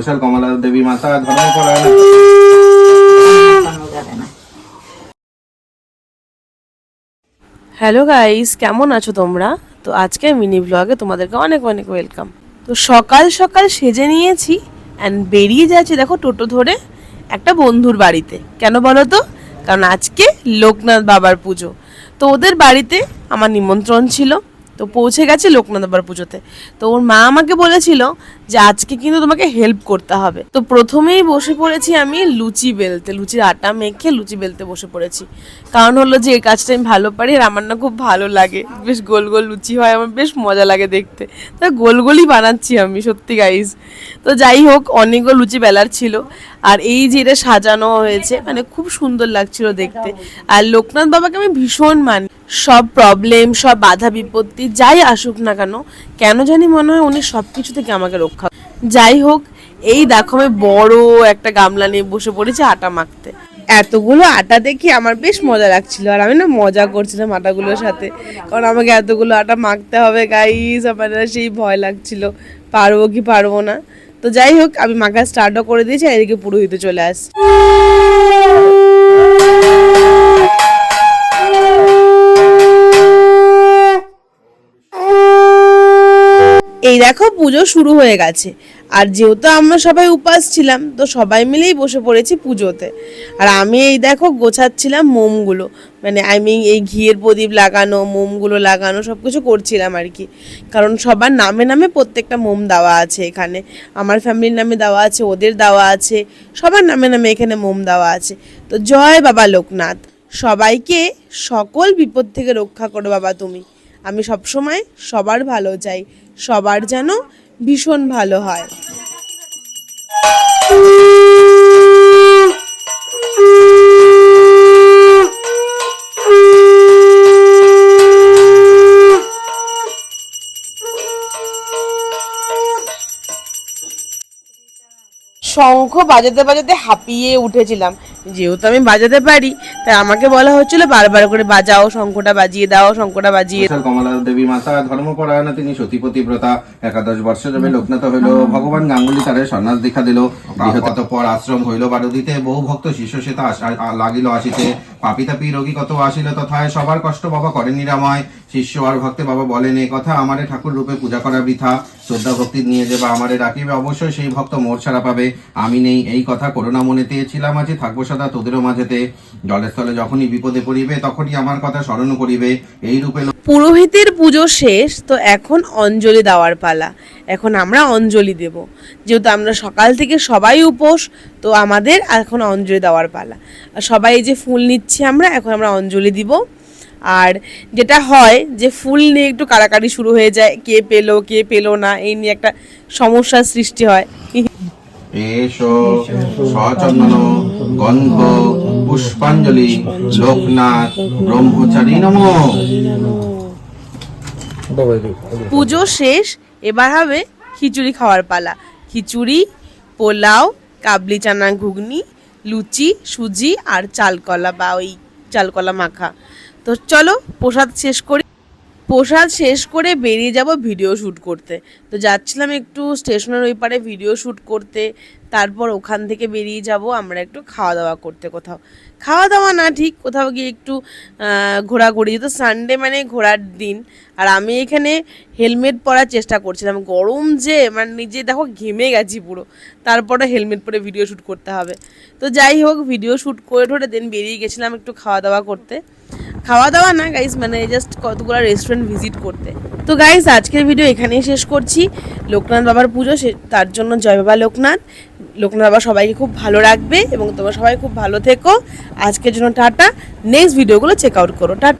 ঘোষাল কমলা দেবী মাতা যাবে না হ্যালো গাইস কেমন আছো তোমরা? তো আজকে মিনি ব্লগে তোমাদেরকে অনেক অনেক ওয়েলকাম তো সকাল সকাল সেজে নিয়েছি অ্যান্ড বেরিয়ে যাচ্ছি দেখো টোটো ধরে একটা বন্ধুর বাড়িতে। কেন বলো তো? কারণ আজকে লোকনাথ বাবার পুজো। তো ওদের বাড়িতে আমার নিমন্ত্রণ ছিল। তো পৌঁছে গেছে লোকনাথ বাবার পুজোতে। তো ওর মা আমাকে বলেছিল যে আজকে কিন্তু তোমাকে হেল্প করতে হবে। তো প্রথমেই বসে পড়েছি আমি লুচি বেলতে, লুচির আটা মেখে লুচি বেলতে বসে পড়েছি। কারণ হলো যে এই কাজটা আমি ভালো পারি আর আমার না খুব ভালো লাগে। বেশ গোল গোল লুচি হয়, আমার বেশ মজা লাগে দেখতে। তা গোল গোলই বানাচ্ছি আমি, সত্যি গাইজ তো যাই হোক, অনেকগুলো লুচি বেলার ছিল। আর এই যে এটা সাজানো হয়েছে মানে খুব সুন্দর লাগছিল দেখতে। আর লোকনাথ বাবাকে আমি ভীষণ মানি। সব প্রবলেম সব বাধা বিপত্তি যাই আসুক না কেন কেন জানি মনে হয় উনি সব কিছু থেকে আমাকে রক্ষা যাই হোক, এই দেখো আমি বড় একটা গামলা নিয়ে বসে পড়েছি আটা মাখতে। এতগুলো আটা দেখে আমার বেশ মজা লাগছিল, আর আমি না মজা করছিলাম আটাগুলোর সাথে। কারণ আমাকে এতগুলো আটা মাখতে হবে গাইস আমার সেই ভয় লাগছিল। পারব কি পারব না? তো যাই হোক, আমি মাখা স্টার্টও করে দিয়েছি এদিকে পুরোহিতে চলে আসছি। এই দেখো পুজো শুরু হয়ে গেছে। আর যেহেতু আমরা সবাই উপাস ছিলাম, তো সবাই মিলেই বসে পড়েছি পুজোতে। আর আমি এই দেখো গোছাচ্ছিলাম মোমগুলো। মানে আই মিন এই ঘিয়ের প্রদীপ লাগানো, মোমগুলো লাগানো সব কিছু করছিলাম আর কি। কারণ সবার নামে নামে প্রত্যেকটা মোম দেওয়া আছে এখানে। আমার ফ্যামিলির নামে দেওয়া আছে, ওদের দেওয়া আছে, সবার নামে নামে এখানে মোম দেওয়া আছে। তো জয় বাবা লোকনাথ। সবাইকে সকল বিপদ থেকে রক্ষা করো বাবা তুমি। আমি সবসময় সবার ভালো চাই, সবার যেন ভীষণ ভালো হয়। শঙ্খ বাজাতে বাজাতে হাঁপিয়ে উঠেছিলাম। যেহেতু আমি বাজাতে পারি তাই আমাকে বলা হচ্ছিল বারবার করে বাজাও শঙ্খটা বাজিয়ে দাও শঙ্খটা বাজিয়ে কমলা দেবী মাতা ধর্মপরায়ণ তিনি সতীপতি ব্রতা একাদশ বর্ষ জমে লোকনাথ হইল ভগবান গাঙ্গুলি তারে সন্ন্যাস দেখা দিল গৃহতত পর আশ্রম হইল বারুদিতে বহু ভক্ত শিষ্য সেতা লাগিল আসিতে। পাপি তাপি রোগী কত আসিল তথায় সবার কষ্ট বাবা করেন নিরাময়। শিষ্য আর ভক্তে বাবা বলেন এই কথা আমারে ঠাকুর রূপে পূজা করা বৃথা। শ্রদ্ধা ভক্তি নিয়ে যে বা আমারে ডাকিবে অবশ্যই সেই ভক্ত মোর ছাড়া পাবে। আমি নেই এই কথা করোনা মনেতে ছিলাম আছে থাকব সদা তোদেরও মাঝেতে। জলের স্থলে যখনই বিপদে পড়িবে, তখনই আমার কথা স্মরণ করিবে। এই রূপে পুরোহিতের পুজো শেষ, তো এখন অঞ্জলি দেওয়ার পালা। এখন আমরা অঞ্জলি দেব। যেহেতু আমরা সকাল থেকে সবাই উপোস, তো আমাদের এখন অঞ্জলি দেওয়ার পালা। আর সবাই যে ফুল নিচ্ছি আমরা, এখন আমরা অঞ্জলি দিব। আর যেটা হয় যে ফুল নিয়ে একটু কাড়াকাড়ি শুরু হয়ে যায়, কে পেল কে পেল না, এই নিয়ে একটা সমস্যার সৃষ্টি হয়। এসো সচন্দন গন্ধ পুষ্পাঞ্জলি লোকনাথ ব্রহ্মচারী নম। পুজো শেষ এবার হবে খিচুড়ি খাওয়ার পালা। খিচুড়ি পোলাও কাবলি চানা ঘুগনি লুচি সুজি আর চালকলা বা ওই চালকলা মাখা। তো চলো প্রসাদ শেষ করি। প্রসাদ শেষ করে বেরিয়ে যাব ভিডিও শ্যুট করতে। তো যাচ্ছিলাম একটু স্টেশনের ওই পারে ভিডিও শ্যুট করতে, তারপর ওখান থেকে বেরিয়ে যাব আমরা একটু খাওয়া দাওয়া করতে কোথাও। খাওয়া দাওয়া না ঠিক, কোথাও গিয়ে একটু ঘোরাঘুরি, যেহেতু সানডে মানে ঘোরার দিন, আর আমি এখানে হেলমেট পরার চেষ্টা করছিলাম। গরম যে মানে নিজে দেখো ঘেমে গেছি পুরো। তারপরে হেলমেট পরে ভিডিও শ্যুট করতে হবে। তো যাই হোক, ভিডিও শ্যুট করে ঠোরে দেন, বেরিয়ে গেছিলাম একটু খাওয়া দাওয়া করতে। খাওয়া দাওয়া না গাইজ মানে জাস্ট কতগুলো রেস্টুরেন্ট ভিজিট করতে। তো গাইজ আজকের ভিডিও এখানেই শেষ করছি। লোকনাথ বাবার পুজো, সে তার জন্য জয় বাবা লোকনাথ। লোকনাথ বাবা সবাইকে খুব ভালো রাখবে এবং তোমরা সবাই খুব ভালো থেকো। আজকের জন্য টাটা। নেক্সট ভিডিওগুলো চেক আউট করো। টাটা।